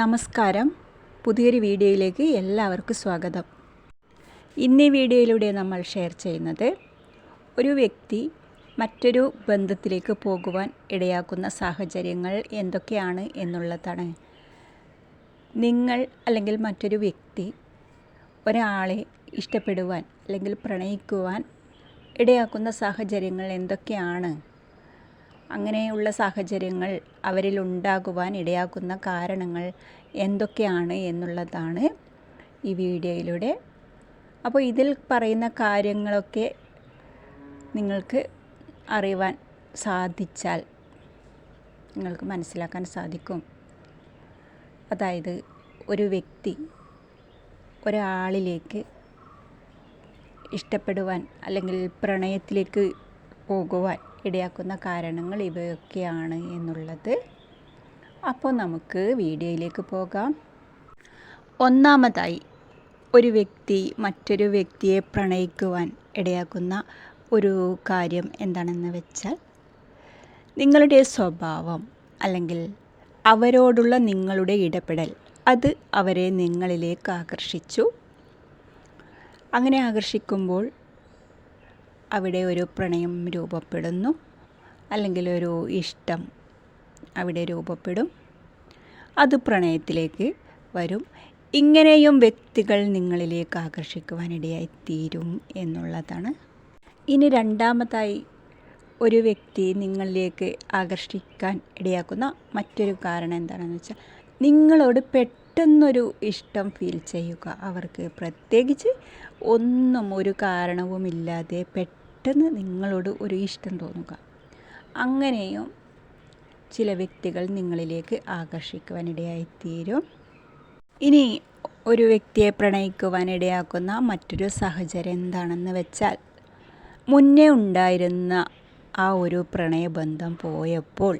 നമസ്കാരം. പുതിയൊരു വീഡിയോയിലേക്ക് എല്ലാവർക്കും സ്വാഗതം. ഇന്ന് ഈ വീഡിയോയിലൂടെ നമ്മൾ ഷെയർ ചെയ്യുന്നത് ഒരു വ്യക്തി മറ്റൊരു ബന്ധത്തിലേക്ക് പോകുവാൻ ഇടയാക്കുന്ന സാഹചര്യങ്ങൾ എന്തൊക്കെയാണ് എന്നുള്ളതാണ്. നിങ്ങൾ അല്ലെങ്കിൽ മറ്റൊരു വ്യക്തി ഒരാളെ ഇഷ്ടപ്പെടുവാൻ അല്ലെങ്കിൽ പ്രണയിക്കുവാൻ ഇടയാക്കുന്ന സാഹചര്യങ്ങൾ എന്തൊക്കെയാണ്? അങ്ങനെയുള്ള സാഹചര്യങ്ങൾ അവരിൽ ഉണ്ടാകുവാൻ ഇടയാക്കുന്ന കാരണങ്ങൾ എന്തൊക്കെയാണ് എന്നുള്ളതാണ് ഈ വീഡിയോയിലൂടെ. അപ്പോൾ ഇതിൽ പറയുന്ന കാര്യങ്ങളൊക്കെ നിങ്ങൾക്ക് അറിയുവാൻ സാധിച്ചാൽ നിങ്ങൾക്ക് മനസ്സിലാക്കാൻ സാധിക്കും. അതായത് ഒരു വ്യക്തി ഒരാളിലേക്ക് ഇഷ്ടപ്പെടുവാൻ അല്ലെങ്കിൽ പ്രണയത്തിലേക്ക് പോകുവാൻ ഇടയാക്കുന്ന കാരണങ്ങൾ ഇവയൊക്കെയാണ് എന്നുള്ളത്. അപ്പോൾ നമുക്ക് വീഡിയോയിലേക്ക് പോകാം. ഒന്നാമതായി ഒരു വ്യക്തി മറ്റൊരു വ്യക്തിയെ പ്രണയിക്കുവാൻ ഇടയാക്കുന്ന ഒരു കാര്യം എന്താണെന്ന് വെച്ചാൽ നിങ്ങളുടെ സ്വഭാവം അല്ലെങ്കിൽ അവരോടുള്ള നിങ്ങളുടെ ഇടപെടൽ അത് അവരെ നിങ്ങളിലേക്ക് ആകർഷിച്ചു. അങ്ങനെ ആകർഷിക്കുമ്പോൾ അവിടെ ഒരു പ്രണയം രൂപപ്പെടുന്നു. അല്ലെങ്കിൽ ഒരു ഇഷ്ടം അവിടെ രൂപപ്പെടും. അത് പ്രണയത്തിലേക്ക് വരും. ഇങ്ങനെയും വ്യക്തികൾ നിങ്ങളിലേക്ക് ആകർഷിക്കുവാനിടയായി തീരും എന്നുള്ളതാണ്. ഇനി രണ്ടാമതായി ഒരു വ്യക്തി നിങ്ങളിലേക്ക് ആകർഷിക്കാൻ ഇടയാക്കുന്ന മറ്റൊരു കാരണം എന്താണെന്ന് വെച്ചാൽ നിങ്ങളോട് പെട്ടെന്നൊരു ഇഷ്ടം ഫീൽ ചെയ്യുക. അവർക്ക് പ്രത്യേകിച്ച് ഒന്നും ഒരു കാരണവുമില്ലാതെ പെട്ടെന്ന് നിങ്ങളോട് ഒരു ഇഷ്ടം തോന്നുക. അങ്ങനെയും ചില വ്യക്തികൾ നിങ്ങളിലേക്ക് ആകർഷിക്കുവാനിടയായിത്തീരും. ഇനി ഒരു വ്യക്തിയെ പ്രണയിക്കുവാനിടയാക്കുന്ന മറ്റൊരു സാഹചര്യം എന്താണെന്ന് വെച്ചാൽ മുന്നേ ഉണ്ടായിരുന്ന ആ ഒരു പ്രണയബന്ധം പോയപ്പോൾ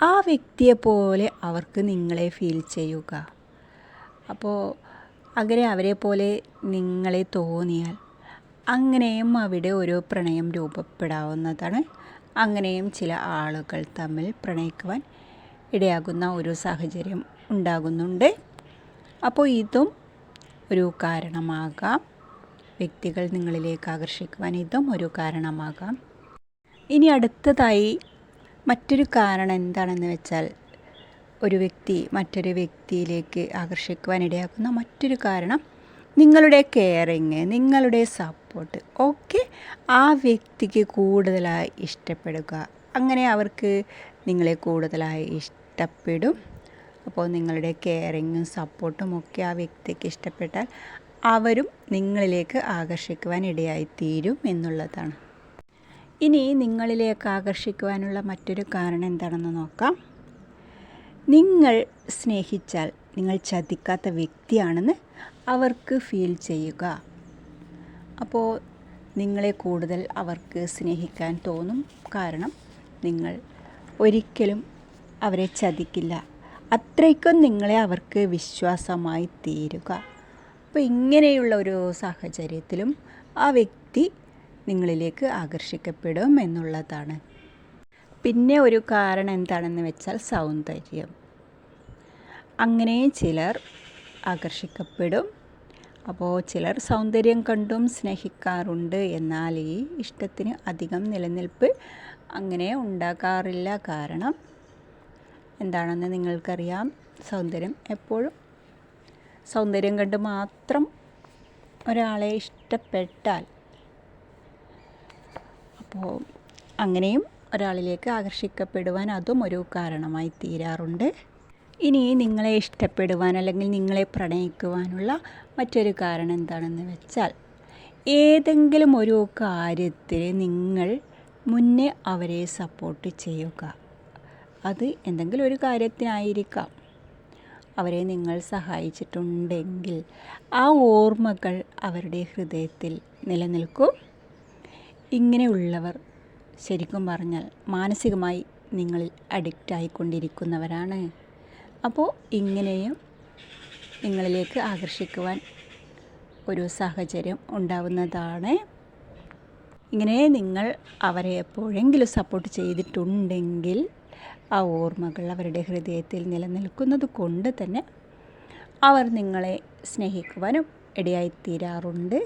ആ വ്യക്തിയെ പോലെ അവർക്ക് നിങ്ങളെ ഫീൽ ചെയ്യുക. അപ്പോൾ അങ്ങനെ അവരെ പോലെ നിങ്ങളെ തോന്നിയാൽ അങ്ങനെയും അവിടെ ഒരു പ്രണയം രൂപപ്പെടാവുന്നതാണ്. അങ്ങനെയും ചില ആളുകൾ തമ്മിൽ പ്രണയിക്കുവാൻ ഇടയാകുന്ന ഒരു സാഹചര്യം ഉണ്ടാകുന്നുണ്ട്. അപ്പോൾ ഇതും ഒരു കാരണമാകാം. വ്യക്തികൾ നിങ്ങളിലേക്ക് ആകർഷിക്കുവാൻ ഇതും ഒരു കാരണമാകാം. ഇനി അടുത്തതായി മറ്റൊരു കാരണം എന്താണെന്ന് വെച്ചാൽ ഒരു വ്യക്തി മറ്റൊരു വ്യക്തിയിലേക്ക് ആകർഷിക്കുവാൻ ഇടയാക്കുന്ന മറ്റൊരു കാരണം നിങ്ങളുടെ കെയറിങ് നിങ്ങളുടെ സപ്പോർട്ട് ഒക്കെ ആ വ്യക്തിക്ക് കൂടുതലായി ഇഷ്ടപ്പെടുക. അങ്ങനെ അവർക്ക് നിങ്ങളെ കൂടുതലായി ഇഷ്ടപ്പെടും. അപ്പോൾ നിങ്ങളുടെ കെയറിങ്ങും സപ്പോർട്ടും ഒക്കെ ആ വ്യക്തിക്ക് ഇഷ്ടപ്പെട്ടാൽ അവരും നിങ്ങളിലേക്ക് ആകർഷിക്കുവാൻ ഇടയായിത്തീരും എന്നുള്ളതാണ്. ഇനി നിങ്ങളിലേക്ക് ആകർഷിക്കുവാനുള്ള മറ്റൊരു കാരണം എന്താണെന്ന് നോക്കാം. നിങ്ങൾ സ്നേഹിച്ചാൽ നിങ്ങൾ ചതിക്കാത്ത വ്യക്തിയാണെന്ന് അവർക്ക് ഫീൽ ചെയ്യുക. അപ്പോൾ നിങ്ങളെ കൂടുതൽ അവർക്ക് സ്നേഹിക്കാൻ തോന്നും കാരണം നിങ്ങൾ ഒരിക്കലും അവരെ ചതിക്കില്ല. അത്രയ്ക്കും നിങ്ങളെ അവർക്ക് വിശ്വാസമായി തീരുക. അപ്പോൾ ഇങ്ങനെയുള്ള ഒരു സാഹചര്യത്തിലും ആ വ്യക്തി നിങ്ങളിലേക്ക് ആകർഷിക്കപ്പെടും എന്നുള്ളതാണ്. പിന്നെ ഒരു കാരണം എന്താണെന്ന് വെച്ചാൽ സൗന്ദര്യം. അങ്ങനെ ചിലർ ആകർഷിക്കപ്പെടും. അപ്പോൾ ചിലർ സൗന്ദര്യം കണ്ടും സ്നേഹിക്കാറുണ്ട്. എന്നാൽ ഈ ഇഷ്ടത്തിന് അധികം നിലനിൽപ്പ് അങ്ങനെ ഉണ്ടാകാറില്ല. കാരണം എന്താണെന്ന് നിങ്ങൾക്കറിയാം. സൗന്ദര്യം എപ്പോഴും സൗന്ദര്യം കണ്ട് മാത്രം ഒരാളെ ഇഷ്ടപ്പെട്ടാൽ അപ്പോൾ അങ്ങനെയും ഒരാളിലേക്ക് ആകർഷിക്കപ്പെടുവാൻ അതും ഒരു കാരണമായി തീരാറുണ്ട്. ഇനി നിങ്ങളെ ഇഷ്ടപ്പെടുവാൻ അല്ലെങ്കിൽ നിങ്ങളെ പ്രണയിക്കുവാനുള്ള മറ്റൊരു കാരണം എന്താണെന്ന് വെച്ചാൽ ഏതെങ്കിലും ഒരു കാര്യത്തിൽ നിങ്ങൾ മുന്നേ അവരെ സപ്പോർട്ട് ചെയ്യുക. അത് എന്തെങ്കിലും ഒരു കാര്യത്തിനായിരിക്കാം. അവരെ നിങ്ങൾ സഹായിച്ചിട്ടുണ്ടെങ്കിൽ ആ ഓർമ്മകൾ അവരുടെ ഹൃദയത്തിൽ നിലനിൽക്കും. ഇങ്ങനെയുള്ളവർ ശരിക്കും പറഞ്ഞാൽ മാനസികമായി നിങ്ങളിൽ അഡിക്റ്റ് ആയിക്കൊണ്ടിരിക്കുന്നവരാണ്. അപ്പോൾ ഇങ്ങനെയും നിങ്ങളിലേക്ക് ആകർഷിക്കുവാൻ ഒരു സാഹചര്യം ഉണ്ടാവുന്നതാണ്. ഇങ്ങനെ നിങ്ങൾ അവരെ എപ്പോഴെങ്കിലും സപ്പോർട്ട് ചെയ്തിട്ടുണ്ടെങ്കിൽ ആ ഓർമ്മകൾ അവരുടെ ഹൃദയത്തിൽ നിലനിൽക്കുന്നത് കൊണ്ട് തന്നെ അവർ നിങ്ങളെ സ്നേഹിക്കുവാനും ഇടയായിത്തീരാറുണ്ട്.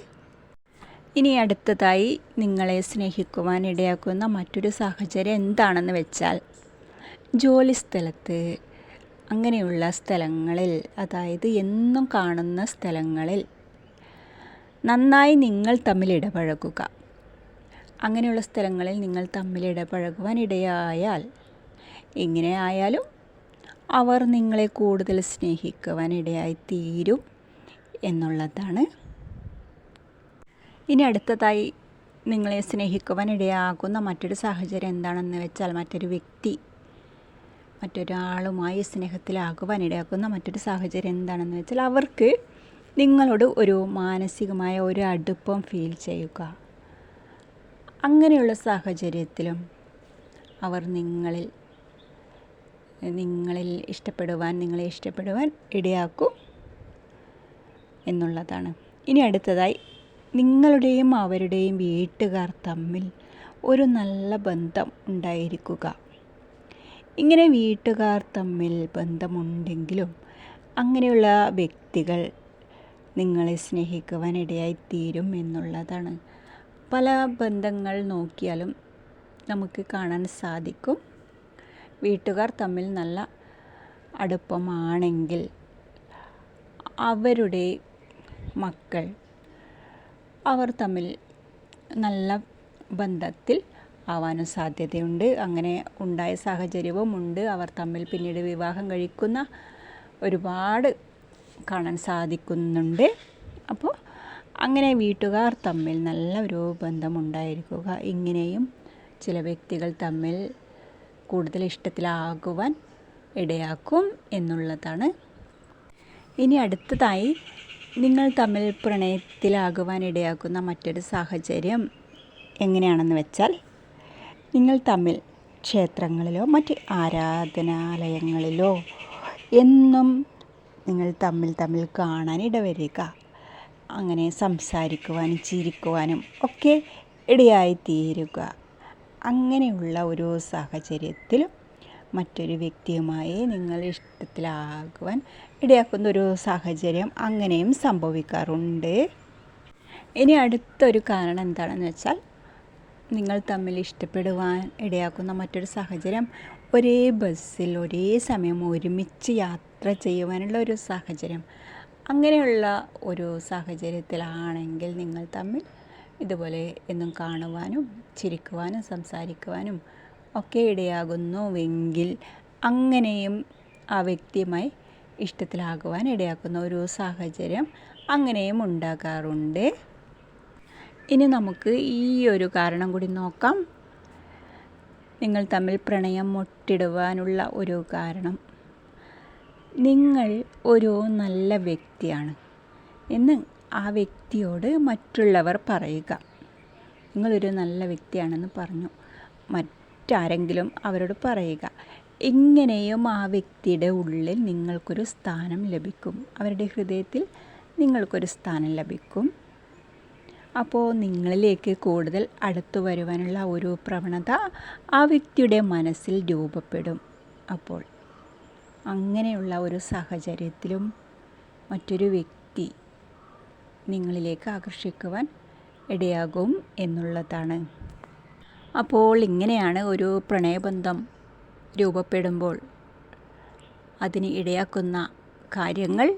ഇനി അടുത്തതായി നിങ്ങളെ സ്നേഹിക്കുവാൻ ഇടയാക്കുന്ന മറ്റൊരു സാഹചര്യം എന്താണെന്ന് വെച്ചാൽ ജോലി സ്ഥലത്ത് അങ്ങനെയുള്ള സ്ഥലങ്ങളിൽ അതായത് എന്നും കാണുന്ന സ്ഥലങ്ങളിൽ നന്നായി നിങ്ങൾ തമ്മിൽ ഇടപഴകുക. അങ്ങനെയുള്ള സ്ഥലങ്ങളിൽ നിങ്ങൾ തമ്മിൽ ഇടപഴകുവാൻ ഇടയായാൽ എങ്ങനെ ആയാലും അവർ നിങ്ങളെ കൂടുതൽ സ്നേഹിക്കുവാൻ ഇടയായി തീരും എന്നുള്ളതാണ്. ഇനി അടുത്തതായി നിങ്ങളെ സ്നേഹിക്കുവാൻ ഇടയാകുന്ന മറ്റൊരു സാഹചര്യം എന്താണെന്ന് വെച്ചാൽ മറ്റൊരു വ്യക്തി മറ്റൊരാളുമായി സ്നേഹത്തിലാകുവാൻ ഇടയാക്കുന്ന മറ്റൊരു സാഹചര്യം എന്താണെന്ന് വെച്ചാൽ അവർക്ക് നിങ്ങളോട് ഒരു മാനസികമായ ഒരു അടുപ്പം ഫീൽ ചെയ്യുക. അങ്ങനെയുള്ള സാഹചര്യത്തിലും അവർ നിങ്ങളിൽ നിങ്ങളിൽ ഇഷ്ടപ്പെടുവാൻ നിങ്ങളെ ഇഷ്ടപ്പെടുവാൻ ഇടയാക്കും എന്നുള്ളതാണ്. ഇനി അടുത്തതായി നിങ്ങളുടെയും അവരുടെയും വീട്ടുകാർ തമ്മിൽ ഒരു നല്ല ബന്ധം ഉണ്ടായിരിക്കുക. ഇങ്ങനെ വീട്ടുകാർ തമ്മിൽ ബന്ധമുണ്ടെങ്കിലും അങ്ങനെയുള്ള വ്യക്തികൾ നിങ്ങളെ സ്നേഹിക്കുവാനിടയായി തീരും എന്നുള്ളതാണ്. പല ബന്ധങ്ങൾ നോക്കിയാലും നമുക്ക് കാണാൻ സാധിക്കും. വീട്ടുകാർ തമ്മിൽ നല്ല അടുപ്പമാണെങ്കിൽ അവരുടെ മക്കൾ അവർ തമ്മിൽ നല്ല ബന്ധത്തിൽ ആവാനും സാധ്യതയുണ്ട്. അങ്ങനെ ഉണ്ടായ സാഹചര്യവും ഉണ്ട്. അവർ തമ്മിൽ പിന്നീട് വിവാഹം കഴിക്കുന്ന ഒരുപാട് കാണാൻ സാധിക്കുന്നുണ്ട്. അപ്പോൾ അങ്ങനെ വീട്ടുകാർ തമ്മിൽ നല്ല ഒരു ബന്ധമുണ്ടായിരിക്കുക. ഇങ്ങനെയും ചില വ്യക്തികൾ തമ്മിൽ കൂടുതൽ ഇഷ്ടത്തിലാകുവാൻ ഇടയാക്കും എന്നുള്ളതാണ്. ഇനി അടുത്തതായി നിങ്ങൾ തമ്മിൽ പ്രണയത്തിലാകുവാൻ ഇടയാക്കുന്ന മറ്റൊരു സാഹചര്യം എങ്ങനെയാണെന്ന് വെച്ചാൽ നിങ്ങൾ തമ്മിൽ ക്ഷേത്രങ്ങളിലോ മറ്റ് ആരാധനാലയങ്ങളിലോ എന്നും നിങ്ങൾ തമ്മിൽ തമ്മിൽ കാണാൻ ഇടവരിക. അങ്ങനെ സംസാരിക്കുവാനും ചിരിക്കുവാനും ഒക്കെ ഇടയായിത്തീരുക. അങ്ങനെയുള്ള ഒരു സാഹചര്യത്തിലും മറ്റൊരു വ്യക്തിയുമായി നിങ്ങൾ ഇഷ്ടത്തിലാകുവാൻ ഇടയാക്കുന്ന ഒരു സാഹചര്യം അങ്ങനെയും സംഭവിക്കാറുണ്ട്. ഇനി അടുത്തൊരു കാരണം എന്താണെന്ന് വെച്ചാൽ നിങ്ങൾ തമ്മിൽ ഇഷ്ടപ്പെടുവാൻ ഇടയാക്കുന്ന മറ്റൊരു സാഹചര്യം ഒരേ ബസ്സിൽ ഒരേ സമയം ഒരുമിച്ച് യാത്ര ചെയ്യുവാനുള്ള ഒരു സാഹചര്യം. അങ്ങനെയുള്ള ഒരു സാഹചര്യത്തിലാണെങ്കിൽ നിങ്ങൾ തമ്മിൽ ഇതുപോലെ എന്നും കാണുവാനും ചിരിക്കുവാനും സംസാരിക്കുവാനും ഒക്കെ ഇടയാകുന്നുവെങ്കിൽ അങ്ങനെയും ആ വ്യക്തിയുമായി ഇഷ്ടത്തിലാകുവാൻ ഇടയാക്കുന്ന ഒരു സാഹചര്യം അങ്ങനെയും ഉണ്ടാകാറുണ്ട്. ഇനി നമുക്ക് ഈ ഒരു കാരണം കൂടി നോക്കാം. നിങ്ങൾ തമ്മിൽ പ്രണയം മുട്ടിടുവാനുള്ള ഒരു കാരണം. നിങ്ങൾ ഒരു നല്ല വ്യക്തിയാണ് എന്ന് ആ വ്യക്തിയോട് മറ്റുള്ളവർ പറയുക. നിങ്ങളൊരു നല്ല വ്യക്തിയാണെന്ന് പറഞ്ഞു. മറ്റാരെങ്കിലും അവരോട് പറയുക. എങ്ങനെയും ആ വ്യക്തിയുടെ ഉള്ളിൽ നിങ്ങൾക്കൊരു സ്ഥാനം ലഭിക്കും. അവരുടെ ഹൃദയത്തിൽ നിങ്ങൾക്കൊരു സ്ഥാനം ലഭിക്കും. അപ്പോൾ നിങ്ങളിലേക്ക് കൂടുതൽ അടുത്തു വരുവാനുള്ള ഒരു പ്രവണത ആ വ്യക്തിയുടെ മനസ്സിൽ രൂപപ്പെടും. അപ്പോൾ അങ്ങനെയുള്ള ഒരു സാഹചര്യത്തിലും മറ്റൊരു വ്യക്തി നിങ്ങളിലേക്ക് ആകർഷിക്കുവാൻ ഇടയാകും എന്നുള്ളതാണ്. അപ്പോൾ ഇങ്ങനെയാണ് ഒരു പ്രണയബന്ധം രൂപപ്പെടുമ്പോൾ അതിന് ഇടയാക്കുന്ന കാര്യങ്ങൾ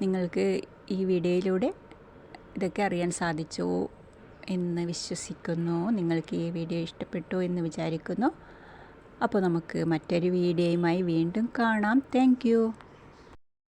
നിങ്ങൾക്ക് ഈ വീഡിയോയിലൂടെ ഇതൊക്കെ അറിയാൻ സാധിച്ചു എന്ന് വിശ്വസിക്കുന്നു. നിങ്ങൾക്ക് ഈ വീഡിയോ ഇഷ്ടപ്പെട്ടു എന്ന് വിചാരിക്കുന്നു. അപ്പോൾ നമുക്ക് മറ്റൊരു വീഡിയോയുമായി വീണ്ടും കാണാം. താങ്ക്